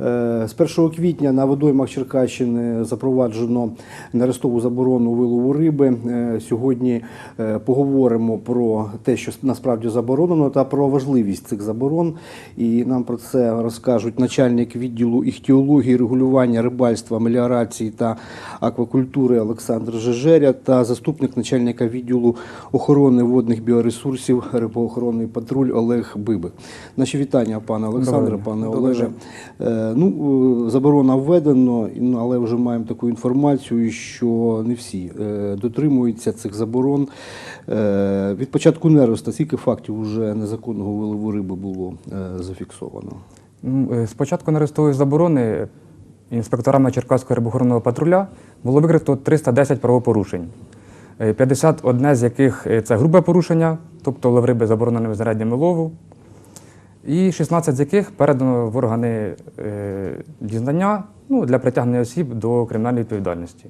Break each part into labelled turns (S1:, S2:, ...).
S1: Е, З 1 квітня на водоймах Черкащини запроваджено нерестову заборону вилову риби. Е, Сьогодні е, поговоримо про те, що насправді заборонено, та про важливість цих заборон. І нам про це розкажуть начальник відділу іхтіології, регулювання рибальства, меліорації та аквакультури Олександр Жежеря та заступник начальника відділу охорони водних біоресурсів рибоохоронний патруль Олег Бибик. Наші вітання, пане Олександре, пане. Олеже. Ну, е, заборона введено, ну, але вже маємо таку інформацію, що не всі е, дотримуються цих заборон. Е, Від початку нероста скільки фактів вже незаконного вилову риби було зафіксовано?
S2: Ну, е, З початку нерестової заборони інспекторами Черкаського рибохоронного патруля було викрито 310 правопорушень, Е, 51 з яких це грубе порушення, тобто лов риби забороненими знаряддями лову, і 16 з яких передано в органи е, дізнання ну, для притягнення осіб до кримінальної відповідальності.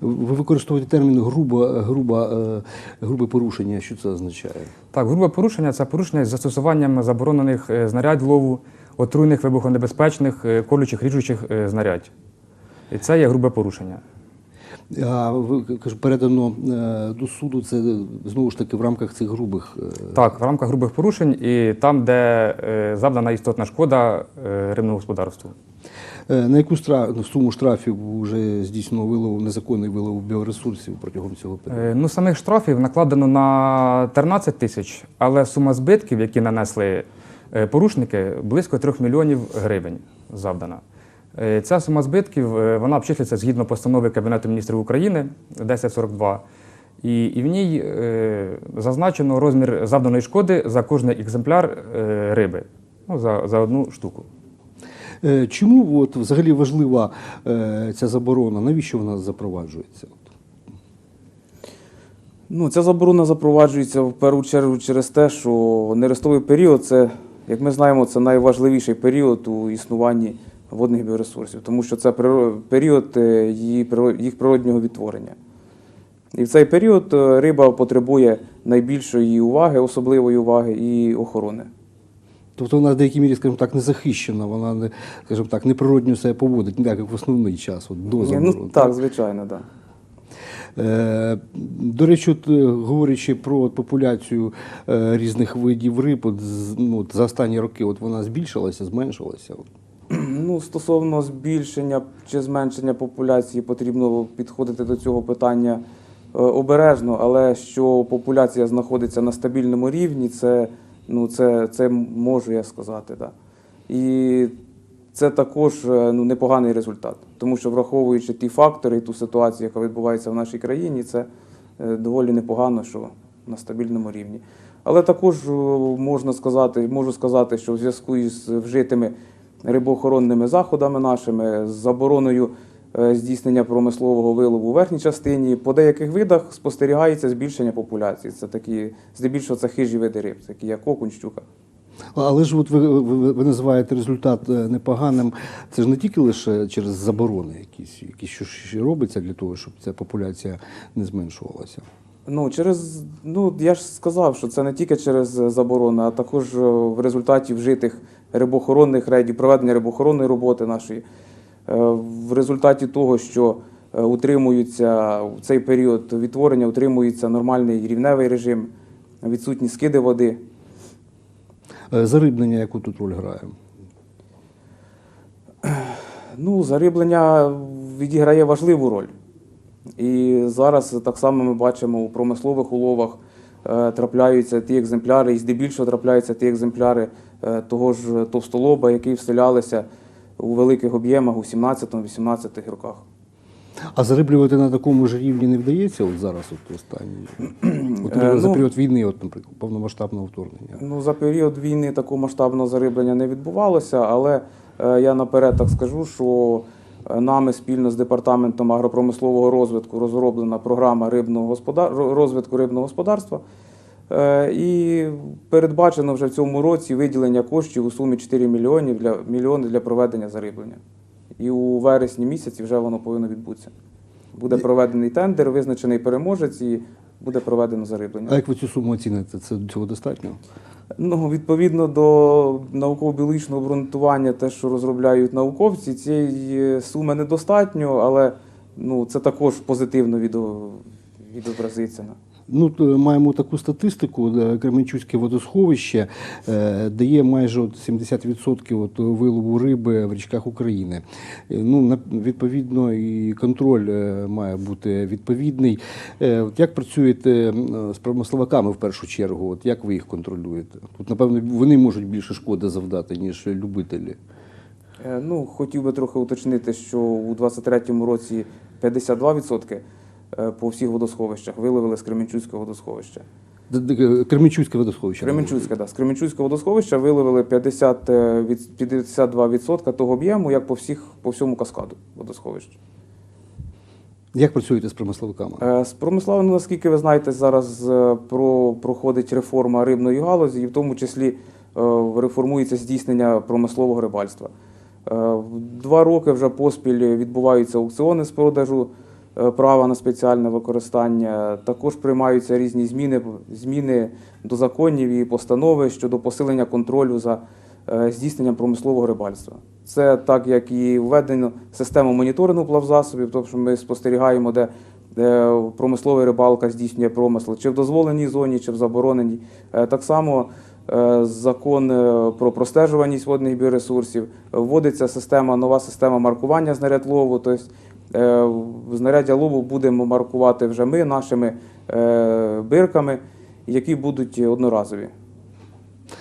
S1: Ви використовуєте термін грубо, грубо, е, грубе порушення. Що це означає?
S2: Так, грубе порушення це порушення з застосуванням заборонених е, знарядь лову, отруйних вибухонебезпечних, колючих, ріжучих знарядь. І це є грубе порушення.
S1: А ви кажу, передано е, до суду це знову ж таки в рамках цих грубих. е,
S2: Так, в рамках грубих порушень і там, де е, завдана істотна шкода е, рибному господарству.
S1: Е, На яку стра- суму штрафів вже здійснено вилов, незаконний вилов біоресурсів протягом цього періоду?
S2: Е, Ну, самих штрафів накладено на 13 тисяч, але сума збитків, які нанесли е, порушники, близько 3 мільйонів гривень завдана. Е, Ця сума збитків е, вона обчислюється згідно постанови Кабінету міністрів України 1042. І, і в ній е, зазначено розмір завданої шкоди за кожний екземпляр е, риби, ну, за, за одну штуку.
S1: Е, Чому от, взагалі важлива е, ця заборона? Навіщо вона запроваджується?
S3: Ну, ця заборона запроваджується в першу чергу через те, що нерестовий період це, як ми знаємо, це найважливіший період у існуванні водних біоресурсів, тому що це період е, їх природнього відтворення. І в цей період е, риба потребує найбільшої уваги, особливої уваги і охорони.
S1: Тобто вона в деякій мірі, скажімо так, не захищена, вона не, скажімо так, неприродньо себе поводить, не так, як в основний час, от, до заборони.
S3: Ну, так, звичайно, так.
S1: Е, До речі, от, говорячи про от популяцію е, різних видів риб, от, ну, от, за останні роки от вона збільшилася, зменшилася. От.
S3: Ну, стосовно збільшення чи зменшення популяції, потрібно підходити до цього питання е, обережно, але що популяція знаходиться на стабільному рівні, це, ну, це, це можу я сказати. Да. І це також е, ну, непоганий результат, тому що враховуючи ті фактори і ту ситуацію, яка відбувається в нашій країні, це е, доволі непогано, що на стабільному рівні. Але також можна сказати, можу сказати, що в зв'язку із вжитими рибоохоронними заходами нашими, з забороною е, здійснення промислового вилову у верхній частині, по деяких видах спостерігається збільшення популяції. Це такі, здебільшого це хижі види риб, такі як окунь, щука.
S1: Але ж от ви, ви, ви називаєте результат е, непоганим. Це ж не тільки лише через заборони якісь, які що ще робиться для того, щоб ця популяція не зменшувалася.
S3: Ну, через, ну, я ж сказав, що це не тільки через заборони, а також е, в результаті вжитих рибоохоронних рейдів, проведення рибоохоронної роботи нашої. Е, В результаті того, що е, утримуються в цей період відтворення, утримується нормальний рівневий режим, відсутні скиди води.
S1: Е, Зарибнення, яку тут роль грає?
S3: Ну, зариблення відіграє важливу роль. І зараз так само ми бачимо у промислових уловах трапляються ті екземпляри, і здебільшого трапляються ті екземпляри е, того ж товстолоба, які вселялися у великих об'ємах у 17-18 роках.
S1: А зариблювати на такому ж рівні не вдається от зараз, от останні. От,
S3: Е,
S1: за
S3: ну-
S1: період війни, от, наприклад, повномасштабного вторгнення.
S3: Ну, за період війни такого масштабного зариблення не відбувалося, але е, я наперед так скажу, що е, нами спільно з департаментом агропромислового розвитку розроблена програма рибного господар... розвитку рибного господарства. Е, І передбачено вже в цьому році виділення коштів у сумі 4 мільйонів для, мільйони для проведення зариблення. І у вересні місяці вже воно повинно відбутися. Буде проведений тендер, визначений переможець, і буде проведено зариблення.
S1: А як ви цю суму оціните? Це цього достатньо?
S3: Ну, відповідно до науково-біологічного обґрунтування, те, що розробляють науковці, цієї суми недостатньо, але ну, це також позитивно відо- відобразиться.
S1: Ну, маємо таку статистику, Кременчуцьке водосховище е, дає майже от 70% от вилову риби в річках України. Е, Ну, відповідно, і контроль е, має бути відповідний. От як працюєте з промисловиками в першу чергу? От як ви їх контролюєте? Тут, напевно, вони можуть більше шкоди завдати, ніж любителі.
S3: Ну, хотів би трохи уточнити, що у 2023 році 52% е, по всіх водосховищах виловили з Кременчуцького водосховища.
S1: Д- Кременчуцьке водосховище.
S3: Кременчуцьке, да. З Кременчуцького водосховища виловили 50, е, 52% того об'єму, як по, всіх, по всьому каскаду водосховища.
S1: Як працюєте з промисловиками?
S3: Е, З промисловими, наскільки ви знаєте, зараз е, про, проходить реформа рибної галузі, і в тому числі е, реформується здійснення промислового рибальства. Е, Два роки вже поспіль відбуваються аукціони з продажу е, права на спеціальне використання. Також приймаються різні зміни, зміни до законів і постанови щодо посилення контролю за е, здійсненням промислового рибальства. Це так, як і введено систему моніторингу плавзасобів, тобто ми спостерігаємо, де, де промислова рибалка здійснює промисел, чи в дозволеній зоні, чи в забороненій. Е, Так само е, закон е, про простежуваність водних біоресурсів, вводиться система, нова система маркування знаряд лову. Тобто е, знаряддя лову будемо маркувати вже ми нашими е, бирками, які будуть одноразові.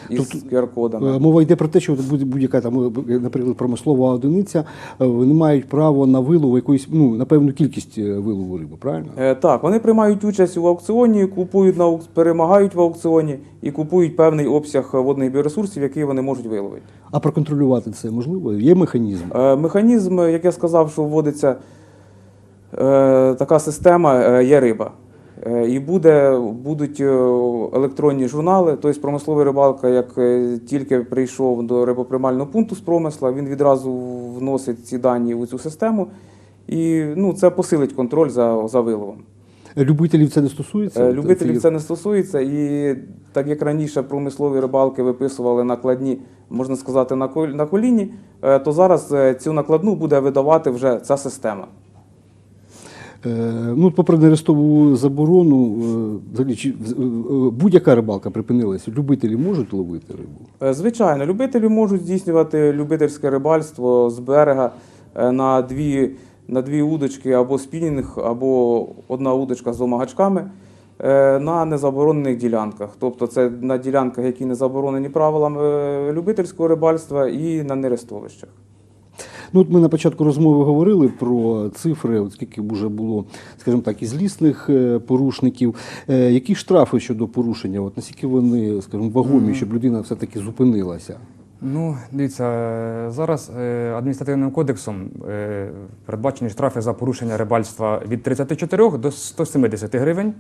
S3: Із
S1: Тобто,
S3: QR-кодами.
S1: Е, Мова йде про те, що будь- будь-яка там, е, наприклад, промислова одиниця, е, вони мають право на вилов якоїсь, ну, на певну кількість вилову риби, правильно?
S3: Е, Так, вони приймають участь у аукціоні, купують на перемагають в аукціоні і купують певний обсяг водних біоресурсів, які вони можуть виловити.
S1: А проконтролювати це можливо? Є механізм?
S3: Е, Механізм, як я сказав, що вводиться е, така система, е, є риба. Е, І буде, будуть е, електронні журнали. Тобто промисловий рибалка, як е, тільки прийшов до рибоприймального пункту з промисла, він відразу вносить ці дані у цю систему. І ну, це посилить контроль за, за виловом.
S1: Любителів це не стосується?
S3: Любителів це не стосується, і так як раніше промислові рибалки виписували накладні, можна сказати, на кол- коліні, то зараз цю накладну буде видавати вже ця система.
S1: Е, Ну, попри нерестову заборону, е, е, будь-яка рибалка припинилася. Любителі можуть ловити рибу?
S3: Звичайно, любителі можуть здійснювати любительське рибальство з берега на дві, на дві удочки або спінінг, або одна удочка з двома гачками на незаборонених ділянках. Тобто це на ділянках, які не заборонені правилами любительського рибальства, і на нерестовищах.
S1: Ну, от ми на початку розмови говорили про цифри, от скільки вже було, скажімо так, і злісних е, порушників. Е, Які штрафи щодо порушення? От наскільки вони, скажімо, вагомі, щоб людина все-таки зупинилася?
S2: Ну, дивіться, е, зараз адміністративним кодексом передбачені штрафи за порушення рибальства від 34 до 170 гривень,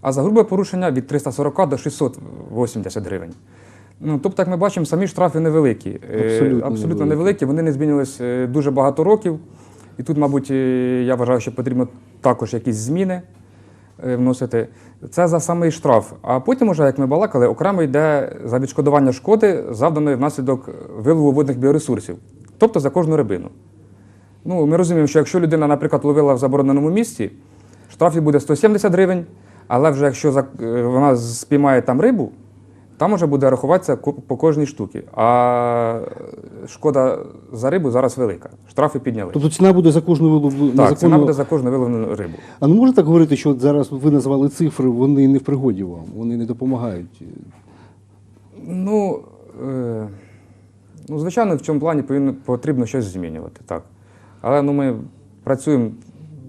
S2: а за грубе порушення від 340 до 680 гривень. Ну, тобто, як ми бачимо, самі штрафи невеликі. Е,
S1: Абсолютно
S2: Абсолютно
S1: невеликі.
S2: невеликі, вони не змінились е, дуже багато років. І тут, мабуть, е, я вважаю, що потрібно також якісь зміни вносити. Це за самий штраф. А потім, уже, як ми балакали, окремо йде за відшкодування шкоди, завданої внаслідок вилову водних біоресурсів, тобто за кожну рибину. Ну, ми розуміємо, що якщо людина, наприклад, ловила в забороненому місці, штраф їй буде 170 гривень, але вже якщо вона спіймає там рибу, там вже буде рахуватися по кожній штуці. А шкода за рибу зараз велика. Штрафи підняли.
S1: Тобто ціна буде за кожну вилову
S2: так, ціна буде за кожну виловлену рибу.
S1: А не можна так говорити, що от зараз ви назвали цифри, вони не в пригоді вам, вони не допомагають.
S2: Ну, е, ну, звичайно, в цьому плані повинно, потрібно щось змінювати, так. Але ну, ми працюємо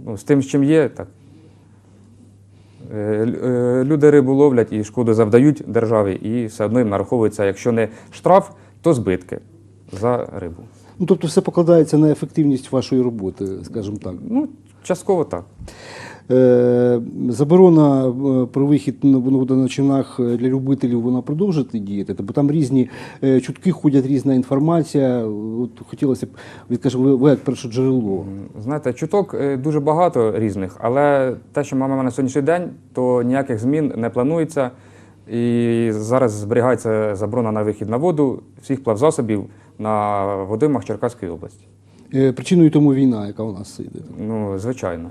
S2: ну, з тим, з чим є. Так. Е, е, люди рибу ловлять і шкоду завдають державі, і все одно їм нараховується, якщо не штраф, то збитки за рибу.
S1: Ну, тобто все покладається на ефективність вашої роботи, скажімо так.
S2: Ну, частково так.
S1: Е, Заборона е, про вихід на водоночинах для любителів вона продовжить діяти, бо там різні е, чутки ходять, різна інформація. От хотілося б відкажемо, ви, як перше джерело.
S2: Знаєте, чуток е, дуже багато різних, але те, що ми маємо на сьогоднішній день, то ніяких змін не планується. І зараз зберігається заборона на вихід на воду всіх плавзасобів на водоймах Черкаської області.
S1: Е, Причиною тому війна, яка у нас йде.
S2: Ну, звичайно.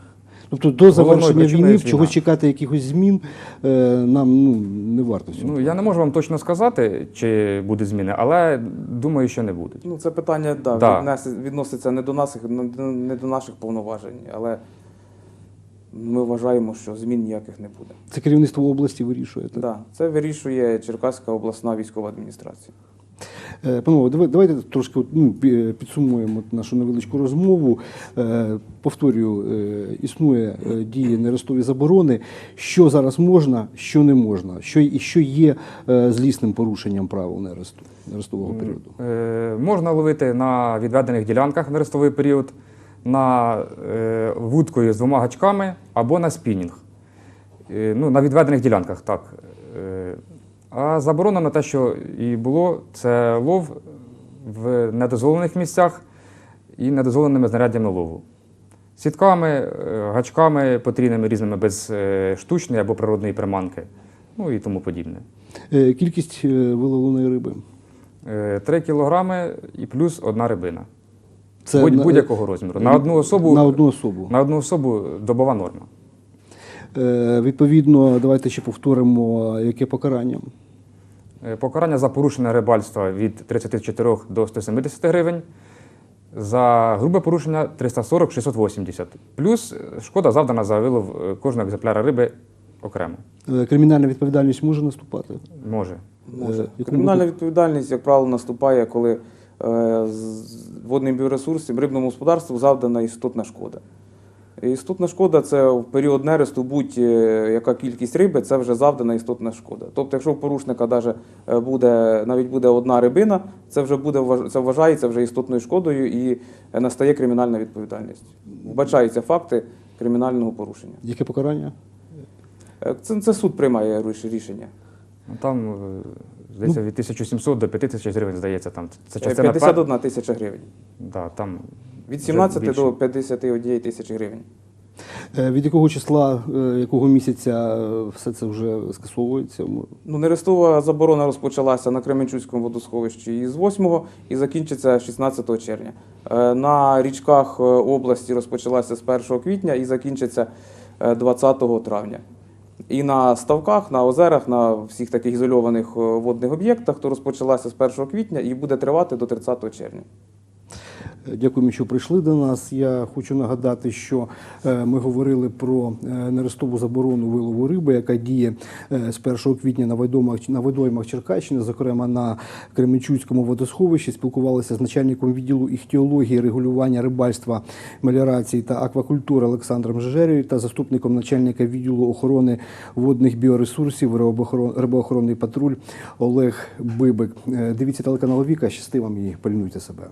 S1: Тобто до завершення війни чогось чекати якихось змін е, нам ну, не варто цього.
S2: Ну, я не можу вам точно сказати, чи будуть зміни, але думаю, що не будуть.
S3: Ну, це питання да,
S2: Да.
S3: віднес- відноситься не до нас, не до наших повноважень, але ми вважаємо, що змін ніяких не буде.
S1: Це керівництво області вирішує. Так?
S3: Да, це вирішує Черкаська обласна військова адміністрація.
S1: Е, Панове, давай- давайте трошки ну, підсумуємо нашу невеличку розмову. Е, Повторюю, е, існує дії нерестові заборони. Що зараз можна, що не можна, що, і що є злісним порушенням правил нересту, нерестового періоду.
S2: Можна ловити на відведених ділянках на рестовий період, на вудкою з двома гачками або на спінінг. Ну, на відведених ділянках, так. А заборона на те, що і було, це лов в недозволених місцях і недозволеними знаряддями лову. Сітками, е, гачками потрійними різними без е, штучної або природної приманки, ну і тому подібне.
S1: Е, Кількість виловленої риби.
S2: 3 кілограми і плюс одна рибина.
S1: Це
S2: Будь, будь-якого розміру. На одну особу,
S1: на одну особу.
S2: на одну особу добова норма.
S1: Е, Відповідно, давайте ще повторимо, яке покарання.
S2: Е, Покарання за порушення рибальства від 34 до 170 гривень. За грубе порушення 340-680. Плюс е, шкода завдана за вилов кожного екземпляра риби окремо.
S1: Кримінальна відповідальність може наступати.
S2: Може.
S3: Може. Кримінальна відповідальність, як правило, наступає, коли з- водним біоресурсом, рибному господарству завдана істотна шкода. Істотна шкода це в період нересту будь-яка кількість риби, це вже завдана істотна шкода. Тобто, якщо у порушника даже е, буде, навіть буде одна рибина, це вже буде це вважається вже істотною шкодою і е, настає кримінальна відповідальність. Вбачаються факти кримінального порушення.
S1: Яке покарання?
S3: Е, Це, це суд приймає рішення.
S2: Ну, Там, е, здається, від 1700 до 5000 гривень, здається, там. Це
S3: Е,
S2: частина пер-
S3: 51 тисяча гривень.
S2: Да, там
S3: Від 17 до 51 тисяч гривень.
S1: Е, Від якого числа, е, якого місяця е, все це вже скасовується?
S3: Ну, нерестова заборона розпочалася на Кременчуцькому водосховищі із 8 і закінчиться 16 червня. На річках області розпочалася з 1 квітня і закінчиться е, 20 травня. І на ставках, на озерах, на всіх таких ізольованих водних об'єктах, то розпочалася з 1 квітня і буде тривати до 30 червня.
S1: Дякуємо, що прийшли до нас. Я хочу нагадати, що е, ми говорили про е, нерестову заборону вилову риби, яка діє е, з 1 квітня на водоймах, Черкащини, зокрема на Кременчуцькому водосховищі. Спілкувалися з начальником відділу іхтіології, регулювання рибальства, меліорації та аквакультури Олександром Жежерєю та заступником начальника відділу охорони водних біоресурсів рибоохоронний патруль Олег Бибик. Дивіться телеканал Віка, щасти вам і пильнуйте себе.